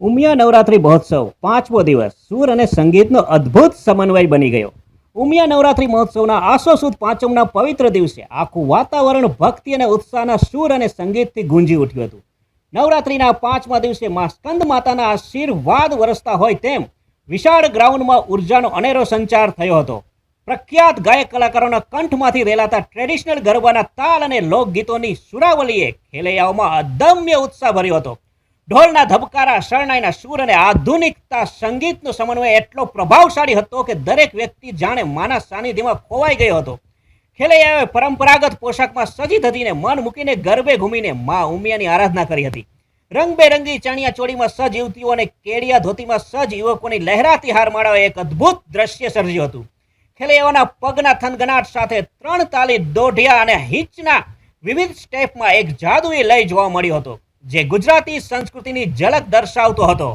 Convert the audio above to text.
ઉમિયા નવરાત્રિ મહોત્સવ, પાંચમો દિવસ, સુર અને સંગીતનો અદ્ભુત સમન્વય બની ગયો. ઉમિયા નવરાત્રિ મહોત્સવના આસો સુદ પાંચમના પવિત્ર દિવસે આખું વાતાવરણ ભક્તિ અને ઉત્સાહના સૂર અને સંગીતથી ગુંજી ઉઠ્યું હતું. નવરાત્રિના પાંચમા દિવસે મા સ્કંદ માતાના આશીર્વાદ વરસતા હોય તેમ વિશાળ ગ્રાઉન્ડમાં ઉર્જાનો અનેરો સંચાર થયો હતો. પ્રખ્યાત ગાયક કલાકારોના કંઠમાંથી રેલાતા ટ્રેડિશનલ ગરબાના તાલ અને લોકગીતોની સુરાવલીએ ખેલૈયાઓમાં અદમ્ય ઉત્સાહ ભર્યો હતો. ઢોલના ધબકારા, શરણાઈના સૂર અને આધુનિકતા સંગીતનો સમન્વય એટલો પ્રભાવશાળી હતો કે દરેક વ્યક્તિ જાણે માના સાનિધ્યમાં ખોવાઈ ગયો હતો. ખેલૈયાઓએ પરંપરાગત પોશાકમાં સજી થતીને મન મૂકીને ગરબે ઘૂમીને મા ઉમિયાની આરાધના કરી હતી. રંગબેરંગી ચણિયા ચોળીમાં સજ યુવતીઓ અને કેડિયા ધોતીમાં સજ યુવકોની લહેરાતી હારમાળાએ એક અદ્ભુત દ્રશ્ય સર્જ્યું હતું. ખેલૈયાઓના પગના થનગનાટ સાથે ત્રણ તાલી દોઢિયા અને હિંચના વિવિધ સ્ટેપમાં એક જાદુઈ લય જોવા મળ્યો હતો. જે ગુજરાતી સંસ્કૃતિની ઝલક દર્શાવતો હતો.